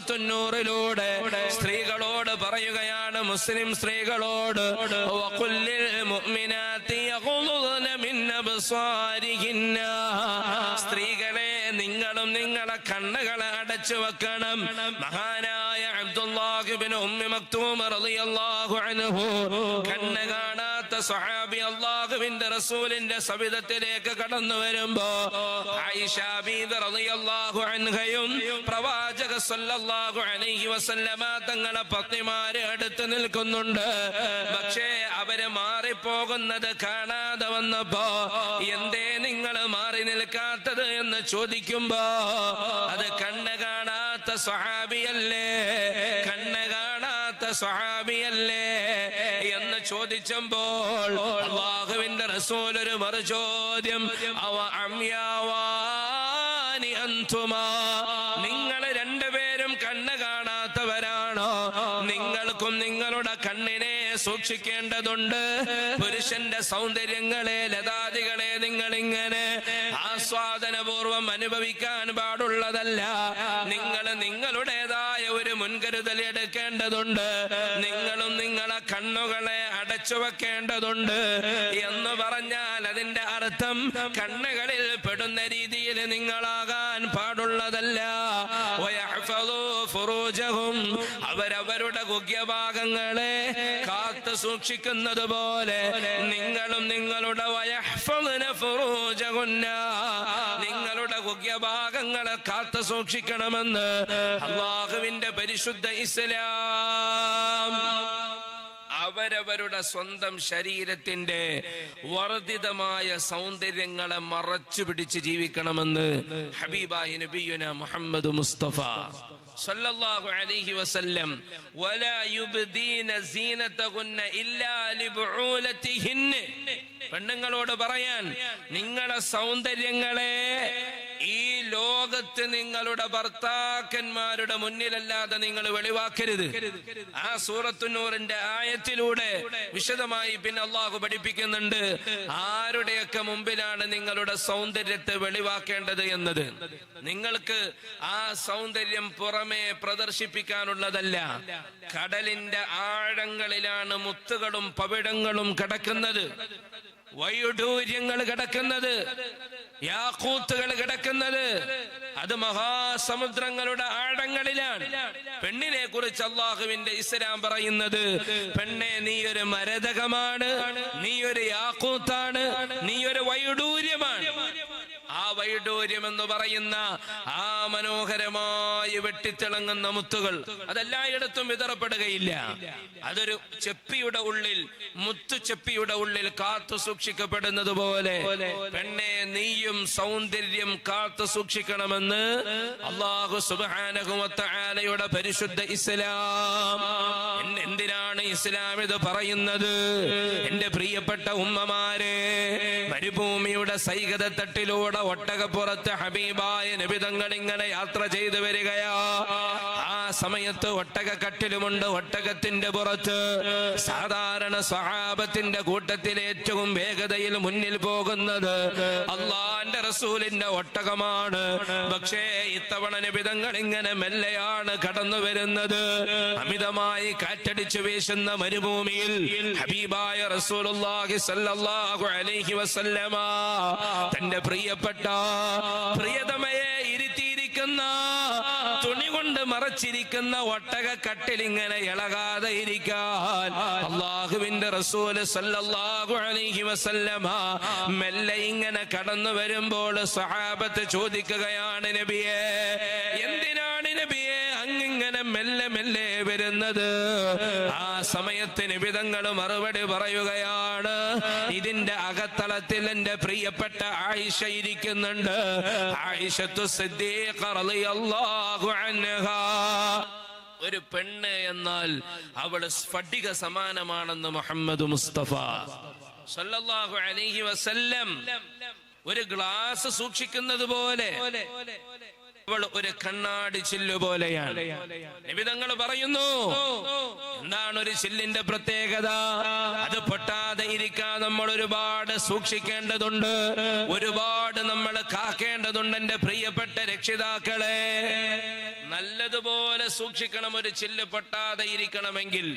സൂറത്തുന്നൂറിലൂടെ സ്ത്രീകളോട് പറയുകയാണ് മുസ്ലിം സ്ത്രീകളോട് സ്ത്രീകളെ നിങ്ങളും നിങ്ങളെ കണ്ണുകളെ അടച്ചു വെക്കണം. മഹാനായ അബ്ദുല്ലാഹിബിൻ ഉമ്മി മക്തൂം റളിയല്ലാഹു അൻഹു കണ്ണ് സ്വഹാബി അള്ളാഹുവിന്റെ റസൂലിന്റെ സവിധത്തിലേക്ക് കടന്നു വരുമ്പോ അൻഹയും പ്രവാചക സല്ലല്ലാഹു അലൈഹി വസല്ലമ തങ്ങളെ പത്നിമാര് അടുത്ത് നിൽക്കുന്നുണ്ട്. പക്ഷേ അവർ മാറിപ്പോകുന്നത് കാണാതെ വന്നപ്പോ എന്തേ നിങ്ങൾ മാറി നിൽക്കാത്തത് എന്ന് ചോദിക്കുമ്പോ അത് കണ്ണ് കാണാത്ത സ്വഹാബിയല്ലേ? കണ്ണ് കാണാത്ത സ്വഹാബിയല്ലേ? ചോദിച്ചപ്പോൾ അള്ളാഹുവിന്റെ റസൂൽ ഒരു മറു ചോദ്യം അവ അമ്യാവാനി അന്തുമാ? നിങ്ങൾക്കും നിങ്ങളുടെ കണ്ണിനെ സൂക്ഷിക്കേണ്ടതുണ്ട്. പുരുഷന്റെ സൗന്ദര്യങ്ങളെ ലതാദികളെ നിങ്ങൾ ഇങ്ങനെ ആസ്വാദനപൂർവം അനുഭവിക്കാൻ പാടുള്ളതല്ല. നിങ്ങൾ നിങ്ങളുടേതായ ഒരു മുൻകരുതൽ എടുക്കേണ്ടതുണ്ട്. നിങ്ങളും നിങ്ങളെ കണ്ണുകളെ അടച്ചു വെക്കേണ്ടതുണ്ട് എന്ന് പറഞ്ഞാൽ അതിന്റെ അർത്ഥം കണ്ണുകളിൽ പെടുന്ന രീതിയിൽ നിങ്ങളാകാൻ പാടുള്ളതല്ല. അവരവരുടെ ഗുഹ്യഭാഗങ്ങളെ കാത്തു സൂക്ഷിക്കുന്നത് പോലെ നിങ്ങളും നിങ്ങളുടെ നിങ്ങളുടെ ഗുഹ്യഭാഗങ്ങളെ കാത്തു സൂക്ഷിക്കണമെന്ന് അള്ളാഹുവിന്റെ പരിശുദ്ധ ഇസ്ലാം. അവരവരുടെ സ്വന്തം ശരീരത്തിന്റെ വർദ്ധിതമായ സൗന്ദര്യങ്ങളെ മറച്ചു പിടിച്ച് ജീവിക്കണമെന്ന് ഹബീബായി നബിയുന മുഹമ്മദ് മുസ്തഫ സല്ലല്ലാഹു അലൈഹി വസല്ലം വലാ പെണ്ണുങ്ങളോട് പറയാൻ നിങ്ങളുടെ സൗന്ദര്യങ്ങളെ ഈ ലോകത്ത് നിങ്ങളുടെ ഭർത്താക്കന്മാരുടെ മുന്നിലല്ലാതെ നിങ്ങൾ വെളിവാക്കരുത്. ആ സൂറത്തുന്നൂറിന്റെ ആയത്തിലൂടെ വിശദമായി പിന്നെ അള്ളാഹു പഠിപ്പിക്കുന്നുണ്ട് ആരുടെയൊക്കെ മുമ്പിലാണ് നിങ്ങളുടെ സൗന്ദര്യത്തെ വെളിവാക്കേണ്ടത് എന്നത്. നിങ്ങൾക്ക് ആ സൗന്ദര്യം പുറമേ പ്രദർശിപ്പിക്കാനുള്ളതല്ല. കടലിന്റെ ആഴങ്ങളിലാണ് മുത്തുകളും പവിടങ്ങളും കിടക്കുന്നത്. വൈഡൂര്യങ്ങൾ കിടക്കുന്നത്. യാക്കൂത്തുകൾ കിടക്കുന്നത് അത് മഹാസമുദ്രങ്ങളുടെ ആഴങ്ങളിലാണ്. പെണ്ണിനെ കുറിച്ച് അള്ളാഹുവിന്റെ ഇസ്ലാം പറയുന്നത് പെണ്ണെ നീ ഒരു മരതകമാണ് നീ ഒരു യാക്കൂത്താണ് നീ ഒരു വൈഡൂര്യമാണ്. ആ വൈഡൂര്യം എന്ന് പറയുന്ന ആ മനോഹരമായി വെട്ടിത്തിളങ്ങുന്ന മുത്തുകൾ അതെല്ലായിടത്തും വിതറപ്പെടുകയില്ല. അതൊരു ചെപ്പിയുടെ ഉള്ളിൽ മുത്തു ചെപ്പിയുടെ ഉള്ളിൽ കാത്തു സൂക്ഷിക്കപ്പെടുന്നത് പോലെ പെണ്ണെ നീയും സൗന്ദര്യം കാത്തു സൂക്ഷിക്കണമെന്ന് അള്ളാഹു സുബാനകുമത്തയുടെ പരിശുദ്ധ ഇസ്ലാം. എന്തിനാണ് ഇസ്ലാം ഇത് പറയുന്നത്? എന്റെ പ്രിയപ്പെട്ട ഉമ്മമാരെ മരുഭൂമിയുടെ സൈകത തട്ടിലൂടെ ഒട്ടകപ്പുറത്ത് ഹബീബായ നിബിതങ്ങൾ ഇങ്ങനെ യാത്ര ചെയ്തു വരികയാ. സമയത്ത് ഒട്ടക കട്ടിലുമുണ്ട് ഒട്ടകത്തിന്റെ പുറത്ത് സാധാരണ സ്വഹാബത്തിന്റെ കൂട്ടത്തിൽ ഏറ്റവും വേഗതയിൽ മുന്നിൽ പോകുന്നത് അള്ളാന്റെ റസൂലിന്റെ ഒട്ടകമാണ്. പക്ഷേ ഇത്തവണ നിബിതങ്ങൾ ഇങ്ങനെ മെല്ലെയാണ് കടന്നു വരുന്നത്. അമിതമായി കാറ്റടിച്ചു വീശുന്ന മരുഭൂമിയിൽ ഹബീബായ റസൂലുള്ളാഹി അലൈഹി വസല്ലമ തന്റെ പ്രിയപ്പെട്ട പ്രിയതമയെ ഇരുത്തിയിരിക്കുന്ന കൊണ്ട് മറച്ചിരിക്കുന്ന ഒട്ടക കട്ടിൽ ഇങ്ങനെ ഇളകാതെ ഇരിക്കാൻ. അള്ളാഹുവിന്റെ റസൂൽ സല്ലല്ലാഹു അലൈഹി വസല്ലമ മെല്ലെ ഇങ്ങനെ കടന്നു വരുമ്പോൾ സഹാബത്ത് ചോദിക്കുകയാണ് നബിയെ നബിയെ അങ്ങിങ്ങനെ മെല്ലെ മെല്ലെ വരുന്നത്? ആ സമയത്തിന് വിധങ്ങൾ മറുപടി പറയുകയാണ്. ഇതിന്റെ അകത്തളത്തിൽ എന്റെ പ്രിയപ്പെട്ട ആയിഷ ഇരിക്കുന്നുണ്ട്. ആയിഷത്തു ഒരു പെണ്ണ് എന്നാൽ അവൾ സ്ഫടിക സമാനമാണെന്ന് മുഹമ്മദ് മുസ്തഫ. സല്ലല്ലാഹു അലൈഹി വസല്ലം ഒരു ഗ്ലാസ് സൂക്ഷിക്കുന്നത് പോലെ. അവൾ ഒരു കണ്ണാടി ചില്ലു പോലെയാണ്. നിബിതങ്ങൾ പറയുന്നു എന്താണ് ഒരു ചില്ലിന്റെ പ്രത്യേകത? അത് പൊട്ടാതെ ഇരിക്കാൻ നമ്മൾ ഒരുപാട് സൂക്ഷിക്കേണ്ടതുണ്ട്. ഒരുപാട് നമ്മൾ കാക്കേണ്ടതുണ്ട് എന്റെ പ്രിയപ്പെട്ട രക്ഷിതാക്കളെ. നല്ലതുപോലെ സൂക്ഷിക്കണം ഒരു ചില്ല് പൊട്ടാതെ ഇരിക്കണമെങ്കിൽ.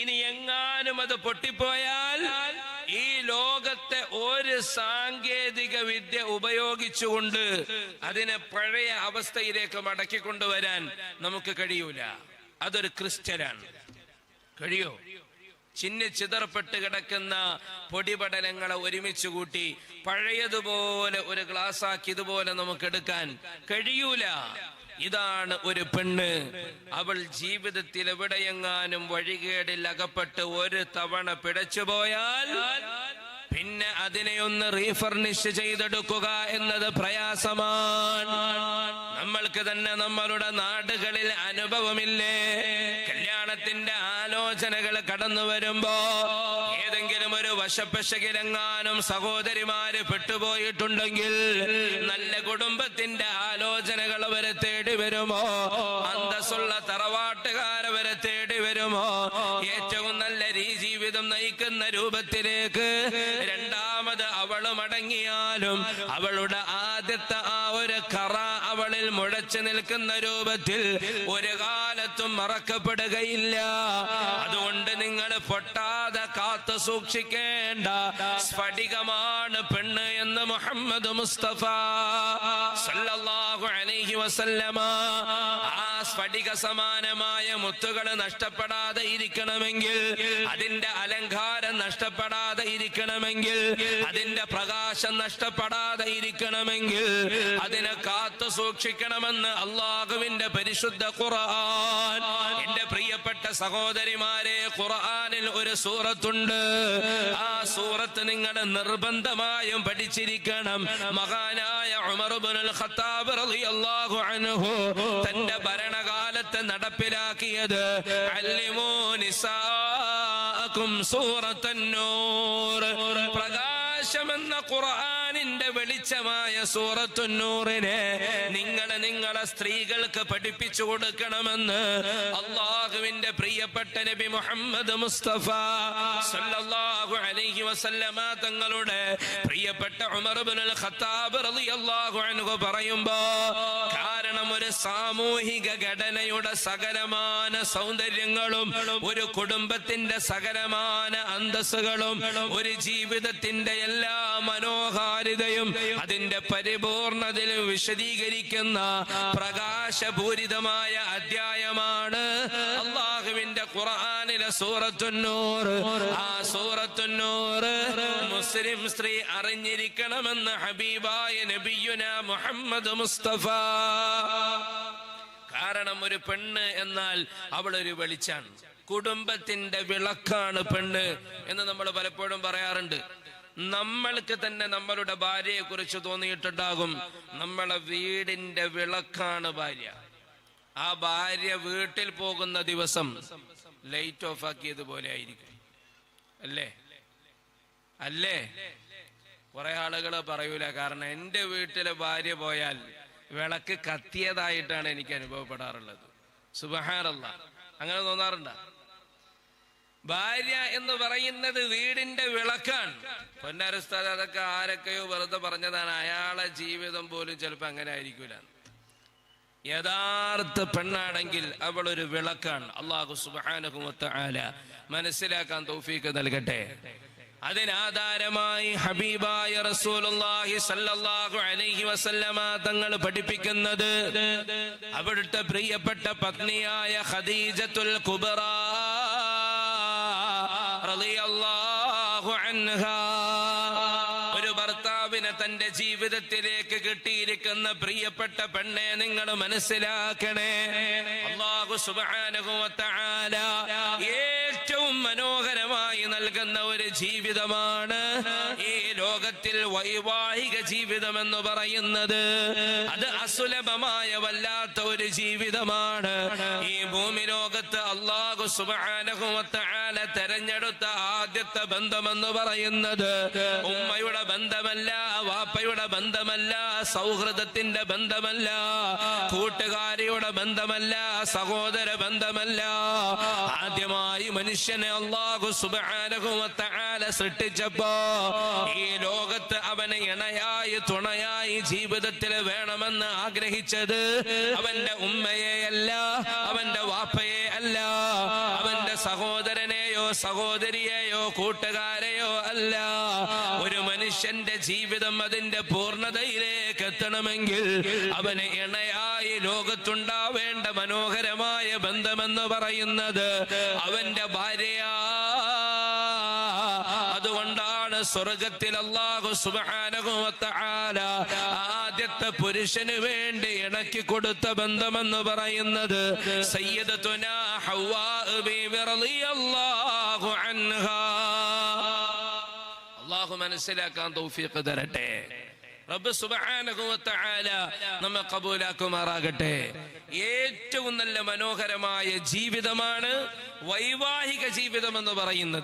ഇനി എങ്ങാനും അത് പൊട്ടിപ്പോയാൽ ഈ ലോകത്തെ ഒരു സാങ്കേതിക വിദ്യ ഉപയോഗിച്ചുകൊണ്ട് അതിനെ പഴയ അവസ്ഥയിലേക്ക് മടക്കി കൊണ്ടുവരാൻ നമുക്ക് കഴിയൂല. അതൊരു ക്രിസ്റ്റലാണ് കഴിയോ? ചിന്ന ചിതറപ്പെട്ട് കിടക്കുന്ന പൊടിപടലങ്ങളെ ഒരുമിച്ച് കൂട്ടി പഴയതുപോലെ ഒരു ഗ്ലാസ് ആക്കി ഇതുപോലെ നമുക്ക് എടുക്കാൻ കഴിയൂല. ഇതാണ് ഒരു പെണ്ണ്. അവൾ ജീവിതത്തിൽ എവിടെയെങ്ങാനും വഴികേടിൽ അകപ്പെട്ട് ഒരു തവണ പിടച്ചുപോയാൽ പിന്നെ അതിനെ ഒന്ന് റീഫർണിഷ് ചെയ്തെടുക്കുക എന്നത് പ്രയാസമാണ്. നമ്മൾക്ക് തന്നെ നമ്മളുടെ നാടുകളിൽ അനുഭവമില്ലേ? കല്യാണത്തിന്റെ ആലോചനകൾ കടന്നു വരുമ്പോ ഏതെങ്കിലും ഒരു വശപ്പശകിലെങ്ങാനും സഹോദരിമാര് പെട്ടുപോയിട്ടുണ്ടെങ്കിൽ നല്ല കുടുംബത്തിന്റെ ആലോചനകൾ വരെ തേടി വരുമോ? അന്തസ്സുള്ള തറവാട്ടുകാരെ വരെ തേടി വരുമോ? രൂപത്തിലേക്ക്. രണ്ടാമത് അവൾ മടങ്ങിയാലും അവളുടെ ആദ്യത്തെ ആ ഒരു കറ അവളിൽ മുഴച്ചു നിൽക്കുന്ന രൂപത്തിൽ ഒരു കാലത്തും മറക്കപ്പെടുകയില്ല. അതുകൊണ്ട് നിങ്ങൾ പൊട്ടാതെ സൂക്ഷിക്കേണ്ട. സ്ഫടികമാണ് പെണ്ണ് എന്ന് മുഹമ്മദ് മുസ്തഫ സല്ലല്ലാഹു അലൈഹി വസല്ലമ. ആ സ്ഫടിക സമാനമായ മുത്തുകൾ നഷ്ടപ്പെടാതെ ഇരിക്കണമെങ്കിൽ അതിന്റെ അലങ്കാരം നഷ്ടപ്പെടാതെ ഇരിക്കണമെങ്കിൽ അതിന്റെ പ്രകാശം നഷ്ടപ്പെടാതെ ഇരിക്കണമെങ്കിൽ അതിനെ കാത്തു സൂക്ഷിക്കണമെന്ന് അള്ളാഹുവിന്റെ പരിശുദ്ധ ഖുർആൻ പ്രിയപ്പെട്ട സഹോദരിമാരെ ഖുർആനിൽ ഒരു സൂറത്തുണ്ട്. ആ സൂറത്ത് നിങ്ങൾ നിർബന്ധമായും പഠിച്ചിരിക്കണം. മഹാനായ ഉമർ ഇബ്നുൽ ഖത്താബ് റളിയല്ലാഹു അൻഹു തന്റെ ഭരണകാലത്ത് നടപ്പിലാക്കിയത് അല്ലിമൂ നിസാഅക്കും സൂറത്തന്നൂർ. പ്രകാശമെന്ന ഖുർആനിന്റെ വെളിച്ചമായ സൂറത്തുന്നൂറിനെ നിങ്ങൾ നിങ്ങളെ സ്ത്രീകൾക്ക് പഠിപ്പിച്ചു കൊടുക്കണമെന്ന് അള്ളാഹുവിന്റെ പ്രിയപ്പെട്ട നബി മുഹമ്മദ് മുസ്തഫ സല്ലല്ലാഹു അലൈഹി വസല്ലമ തങ്ങളുടെ പ്രിയപ്പെട്ട ഉമർ ഇബ്നുൽ ഖത്താബ് റളിയല്ലാഹു അൻഹു പറയുമ്പോ കാരണം ഒരു സാമൂഹിക ഘടനയുടെ സകലമാന സൗന്ദര്യങ്ങളും ഒരു കുടുംബത്തിന്റെ സകലമാന അന്തസ്സുകളും ഒരു ജീവിതത്തിന്റെ എല്ലാ മനോഹാരിതയും അതിന്റെ പരിപൂർണതയിലും വിശദീകരിക്കുന്ന പ്രകാശപൂരിതമായ അധ്യായമാണ്. അള്ളാഹുവിന്റെ ഖുർആനിലെ സൂറത്തുന്നൂർ. ആ സൂറത്തുന്നൂർ മുസ്ലിം സ്ത്രീ അറിഞ്ഞിരിക്കണമെന്ന് ഹബീബായ നബിയുന മുഹമ്മദ് മുസ്തഫ. കാരണം ഒരു പെണ്ണ് എന്നാൽ അവൾ ഒരു വെളിച്ചാണ് കുടുംബത്തിന്റെ വിളക്കാണ് പെണ്ണ് എന്ന് നമ്മൾ പലപ്പോഴും പറയാറുണ്ട്. നമ്മൾക്ക് തന്നെ നമ്മളുടെ ഭാര്യയെ കുറിച്ച് തോന്നിയിട്ടുണ്ടാകും. നമ്മളെ വീടിന്റെ വിളക്കാണ് ഭാര്യ. ആ ഭാര്യ വീട്ടിൽ പോകുന്ന ദിവസം ലൈറ്റ് ഓഫ് ആക്കിയതുപോലെ ആയിരിക്കും. അല്ലേ? അല്ലേ? കുറെ ആളുകൾ പറയൂല കാരണം എന്റെ വീട്ടിലെ ഭാര്യ പോയാൽ വിളക്ക് കത്തിയതായിട്ടാണ് എനിക്ക് അനുഭവപ്പെടാറുള്ളത്. സുബഹാറല്ല അങ്ങനെ തോന്നാറുണ്ട? ഭാര്യ എന്ന് പറയുന്നത് വീടിന്റെ വിളക്കാണ്. പൊന്നാരസ്ഥാൻ അതൊക്കെ ആരൊക്കെയോ വെറുതെ പറഞ്ഞതാണ് അയാളെ ജീവിതം പോലും ചിലപ്പോ അങ്ങനെ ആയിരിക്കൂല. യഥാർത്ഥ പെണ്ണാണെങ്കിൽ അവൾ ഒരു വിളക്കാണ്. അള്ളാഹു സുബാനുഹുമത്ത ആല മനസ്സിലാക്കാൻ തൗഫീക്ക് നൽകട്ടെ. അതിനാധാരമായി ഹബീബായ റസൂലുള്ളാഹി സല്ലല്ലാഹു അലൈഹി വസല്ലമ തങ്ങൾ പഠിപ്പിക്കുന്നത് അവിടുത്തെ പ്രിയപ്പെട്ട പത്നിയായ ഖദീജത്തുൽ കുബറ റളിയല്ലാഹു അൻഹാ ഭർത്താവിനെ തന്റെ ജീവിതത്തിലേക്ക് കിട്ടിയിരിക്കുന്ന പ്രിയപ്പെട്ട പെണ്ണെ നിങ്ങൾ മനസ്സിലാക്കണേ. ഏറ്റവും മനോഹരമായി നൽകുന്ന ഒരു ജീവിതമാണ് ഈ ലോകത്തിൽ വൈവാഹിക ജീവിതം എന്ന് പറയുന്നത്. അത് അസുലഭമായ വല്ലാത്ത ഒരു ജീവിതമാണ്. ഈ ഭൂമി ലോകത്ത് അള്ളാഹു സുബാനഹുമത്താല തെരഞ്ഞെടുത്ത ആദ്യത്തെ ബന്ധമെന്ന് പറയുന്നത് ഉമ്മയുടെ ബന്ധമല്ല വാപ്പയുടെ ബന്ധമല്ല സൗഹൃദത്തിന്റെ ബന്ധമല്ല കൂട്ടുകാരിയുടെ ബന്ധമല്ല സഹോദര ബന്ധമല്ല. ആദ്യമായി മനുഷ്യനെ അള്ളാഹു സുബാനഹുമത്താല സൃഷ്ടിച്ചപ്പോ ഈ ലോകത്ത് അവനെ ഇണയായി തുണയായി ജീവിതത്തിൽ വേണമെന്ന് ആഗ്രഹിച്ചത് അവന്റെ ഉമ്മയെ അല്ല അവന്റെ വാപ്പയെ അല്ല അവന്റെ സഹോദരനെയോ സഹോദരിയെയോ കൂട്ടുകാരെയോ അല്ല. ഒരു മനുഷ്യന്റെ ജീവിതം അതിന്റെ പൂർണതയിലേക്ക് എത്തണമെങ്കിൽ അവന് ഇണയായി ലോകത്തുണ്ടാവേണ്ട മനോഹരമായ ബന്ധമെന്ന് പറയുന്നത് അവന്റെ ഭാര്യ സ്വർഗത്തിൽ അള്ളാഹു സുബാനകുമത്താല ആദ്യത്തെ പുരുഷന് വേണ്ടി ഇണക്കി കൊടുത്ത ബന്ധമെന്ന് പറയുന്നത് സയ്യദ് അൻഹാ. അള്ളാഹു മനസ്സിലാക്കാൻ തൗഫീഖ് തരട്ടെ. റബ്ബ് നമ്മെ കബൂലാക്കുമാറാകട്ടെ. ഏറ്റവും നല്ല മനോഹരമായ ജീവിതമാണ് വൈവാഹിക ജീവിതം എന്ന് പറയുന്നത്.